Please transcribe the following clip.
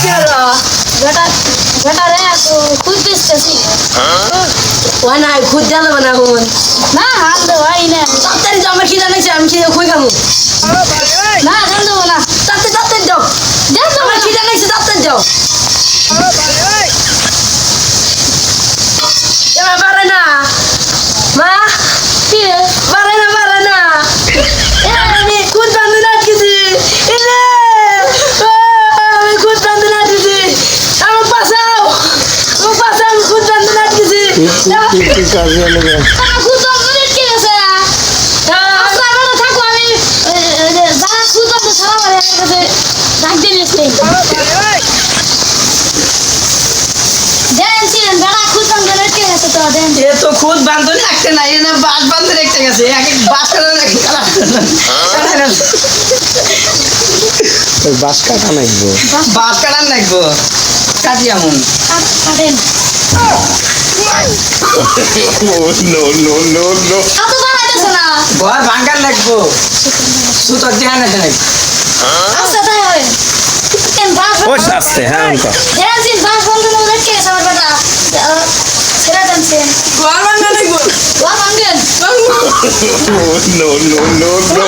বেটা বেটা রে খুদ দিতেছি ওই না খুদ দেওয়া যাবে না এখন। না, হাত দেবো আই না। তাড়াতাড়ি যাও, আমার খিদা লাগছে, আমি খেয়ে কই খাব না হাত দেবো না। তাড়াতাড়ি তাড়াতাড়ি দেন দেবো আমার খিদা লাগছে, তাড়াতাড়ি যাও। এবার পারে না। মা, কি রে? পারে না পারে না এ, আমি খুদ বান্ধে আটকেছি এলে ও, আমি খুদ বান্ধে আটকেছি আমার পাশাও আমার পাশাও আমি খুদ বান্ধে আটকেছি কি কাজে নেবে আমার খুদ তো মনে কি গেছে আচ্ছা বেটা থাকো আমি ওই যে- ওই যে যারা খুদ আছে সারা বাড়ি আমার কাছে ডাক দিয়ে নিয়েছি দেন ছিলেন বেটা খুদ বান্ধে লটকে গেছে তো দেন এ তো খুদ বান্ধনে একটা নাই না বাস বান্ধে রেখে গেছে। এক এক বাস কাটা নাকি কাটা ওই বাস কাটা নাকবো বাস কাটান লাগবো কাটি এমন কাটেন। নো নো নো নো এত বাড়াইতেছে না? ঘর ভাঙ্গার লাগবো। সুতোর দেহা না দেখ আচ্ছা তাই হয় কেন বাস ও শাস্তে হ্যাঁ অঙ্ক দেন বাস বন্ধ করে লটকে গেছে আমার বেটা? ছেড়ে দেন ঘর বান্ধা লাগবো। ওয়া ভাঙ্গেন। No no no no